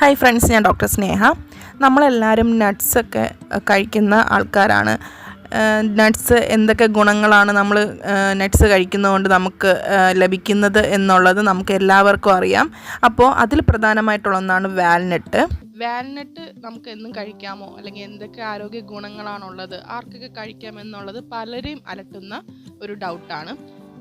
Hi friends ഞാൻ doctor Sneha. നമ്മളെല്ലാവരും നട്ട്സൊക്കെ കഴിക്കുന്ന ആൾക്കാരാണ്. നട്ട്സ് എന്തൊക്കെ ഗുണങ്ങളാണ് നമ്മൾ നട്ട്സ് കഴിക്കുന്നതുകൊണ്ട് നമുക്ക് ലഭിക്കുന്നത് എന്നുള്ളത് നമുക്ക് എല്ലാവർക്കും അറിയാം. അപ്പോൾ അതിൽ പ്രധാനമായിട്ടുള്ള ഒന്നാണ് വാൽനട്ട് വാൽനട്ട് നമുക്ക് എന്നും കഴിക്കാമോ? അല്ലെങ്കിൽ എന്തൊക്കെ ആരോഗ്യ ഗുണങ്ങളാണുള്ളത്? ആർക്കൊക്കെ കഴിക്കാം എന്നുള്ളത് പലരെയും അലട്ടുന്ന ഒരു ഡൗട്ടാണ്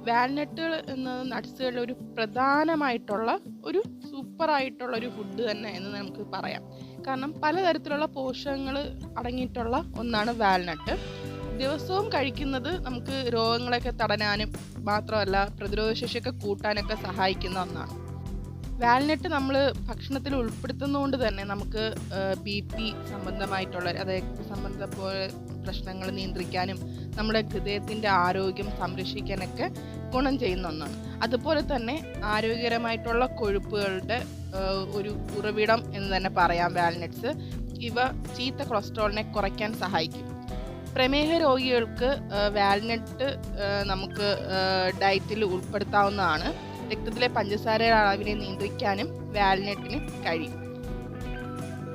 വാൽനട്ടുകൾ എന്നത് നട്ട്സുകളിലെ ഒരു പ്രധാനമായിട്ടുള്ള ഒരു സൂപ്പർ ആയിട്ടുള്ള ഒരു ഫുഡ് തന്നെ എന്ന് നമുക്ക് പറയാം. കാരണം പലതരത്തിലുള്ള പോഷകങ്ങൾ അടങ്ങിയിട്ടുള്ള ഒന്നാണ് വാൽനട്ട്. ദിവസവും കഴിക്കുന്നത് നമുക്ക് രോഗങ്ങളൊക്കെ തടയാനും മാത്രമല്ല പ്രതിരോധശേഷിയൊക്കെ കൂട്ടാനൊക്കെ സഹായിക്കുന്ന ഒന്നാണ്. വാൽനട്ട് നമ്മൾ ഭക്ഷണത്തിൽ ഉൾപ്പെടുത്തുന്നതുകൊണ്ട് തന്നെ നമുക്ക് ബി പി സംബന്ധമായിട്ടുള്ള അതായത് സംബന്ധ പോലെ പ്രശ്നങ്ങൾ നിയന്ത്രിക്കാനും നമ്മുടെ ഹൃദയത്തിന്റെ ആരോഗ്യം സംരക്ഷിക്കാനൊക്കെ ഗുണം ചെയ്യുന്ന ഒന്നാണ്. അതുപോലെ തന്നെ ആരോഗ്യകരമായിട്ടുള്ള കൊഴുപ്പുകളുടെ ഒരു ഉറവിടം എന്ന് തന്നെ പറയാം വാൽനട്ട്സ്. ഇവ ചീത്ത കൊളസ്ട്രോളിനെ കുറയ്ക്കാൻ സഹായിക്കും. പ്രമേഹ രോഗികൾക്ക് വാൽനട്ട് നമുക്ക് ഡയറ്റിൽ ഉൾപ്പെടുത്താവുന്നതാണ്. രക്തത്തിലെ പഞ്ചസാരയുടെ അളവിനെ നിയന്ത്രിക്കാനും വാലിനെറ്റിന് കഴിയും.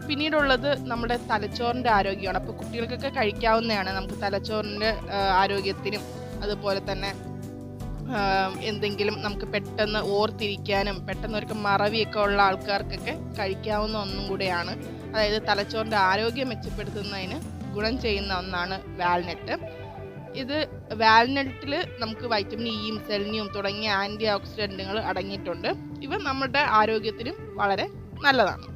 പിന്നീടുള്ളത് നമ്മുടെ തലച്ചോറിന്റെ ആരോഗ്യമാണ്. അപ്പോൾ കുട്ടികൾക്കൊക്കെ കഴിക്കാവുന്നതാണ് നമുക്ക് തലച്ചോറിന്റെ ആരോഗ്യത്തിനും അതുപോലെ തന്നെ എന്തെങ്കിലും നമുക്ക് പെട്ടെന്ന് ഓർത്തിരിക്കാനും പെട്ടെന്ന് ഒരു മറവിയൊക്കെ ഉള്ള ആൾക്കാർക്കൊക്കെ കഴിക്കാവുന്ന ഒന്നും കൂടെയാണ്. അതായത് തലച്ചോറിന്റെ ആരോഗ്യം മെച്ചപ്പെടുത്തുന്നതിന് ഗുണം ചെയ്യുന്ന ഒന്നാണ് വാൽനട്ട്. ഇത് വാൽനട്ടിൽ നമുക്ക് വൈറ്റമിൻ ഇയും സെലിനിയും തുടങ്ങിയ ആന്റി ഓക്സിഡന്റുകൾ അടങ്ങിയിട്ടുണ്ട്. ഇവ നമ്മുടെ ആരോഗ്യത്തിനും വളരെ നല്ലതാണ്.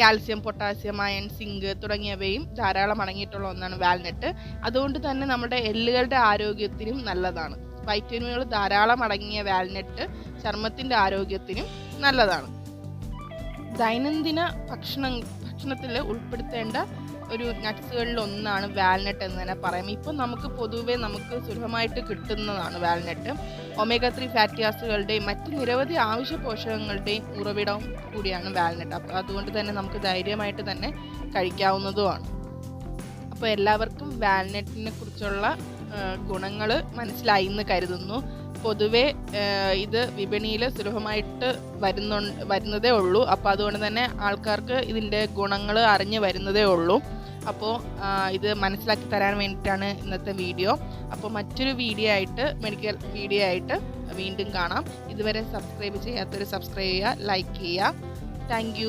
കാൽസ്യം പൊട്ടാസ്യം അയൺ സിങ്ക് തുടങ്ങിയവയും ധാരാളം അടങ്ങിയിട്ടുള്ള ഒന്നാണ് വാൽനട്ട്. അതുകൊണ്ട് തന്നെ നമ്മുടെ എല്ലുകളുടെ ആരോഗ്യത്തിനും നല്ലതാണ്. വൈറ്റമിനുകൾ ധാരാളം അടങ്ങിയ വാൽനട്ട് ചർമ്മത്തിന്റെ ആരോഗ്യത്തിനും നല്ലതാണ്. ദൈനംദിന ഭക്ഷണം ഭക്ഷണത്തിൽ ഉൾപ്പെടുത്തേണ്ട ഒരു നട്ട്സുകളിൽ ഒന്നാണ് വാൽനട്ട് എന്ന് തന്നെ പറയാം ഇപ്പം നമുക്ക് പൊതുവെ നമുക്ക് സുലഭമായിട്ട് കിട്ടുന്നതാണ് വാൽനട്ട്. ഒമേഗ ത്രീ ഫാറ്റി ആസിഡുകളുടെയും മറ്റ് നിരവധി ആവശ്യ പോഷകങ്ങളുടെയും ഉറവിടം കൂടിയാണ് വാൽനട്ട്. അപ്പോൾ അതുകൊണ്ട് തന്നെ നമുക്ക് ധൈര്യമായിട്ട് തന്നെ കഴിക്കാവുന്നതുമാണ്. അപ്പോൾ എല്ലാവർക്കും വാൽനട്ടിനെ കുറിച്ചുള്ള ഗുണങ്ങൾ മനസ്സിലായി എന്ന് കരുതുന്നു. പൊതുവെ ഇത് വിപണിയിൽ സുലഭമായിട്ട് വരുന്നു വരുന്നതേ ഉള്ളൂ. അപ്പോൾ അതുകൊണ്ട് തന്നെ ആൾക്കാർക്ക് ഇതിന്റെ ഗുണങ്ങൾ അറിഞ്ഞ് വരുന്നതേ ഉള്ളൂ. അപ്പോൾ ഇത് മനസ്സിലാക്കി തരാൻ വേണ്ടിയിട്ടാണ് ഇന്നത്തെ വീഡിയോ. അപ്പോൾ മറ്റൊരു വീഡിയോ ആയിട്ട് മെഡിക്കൽ വീഡിയോ ആയിട്ട് വീണ്ടും കാണാം. ഇതുവരെ സബ്സ്ക്രൈബ് ചെയ്യാത്തവർ സബ്സ്ക്രൈബ് ചെയ്യുക ലൈക്ക് ചെയ്യുക. താങ്ക്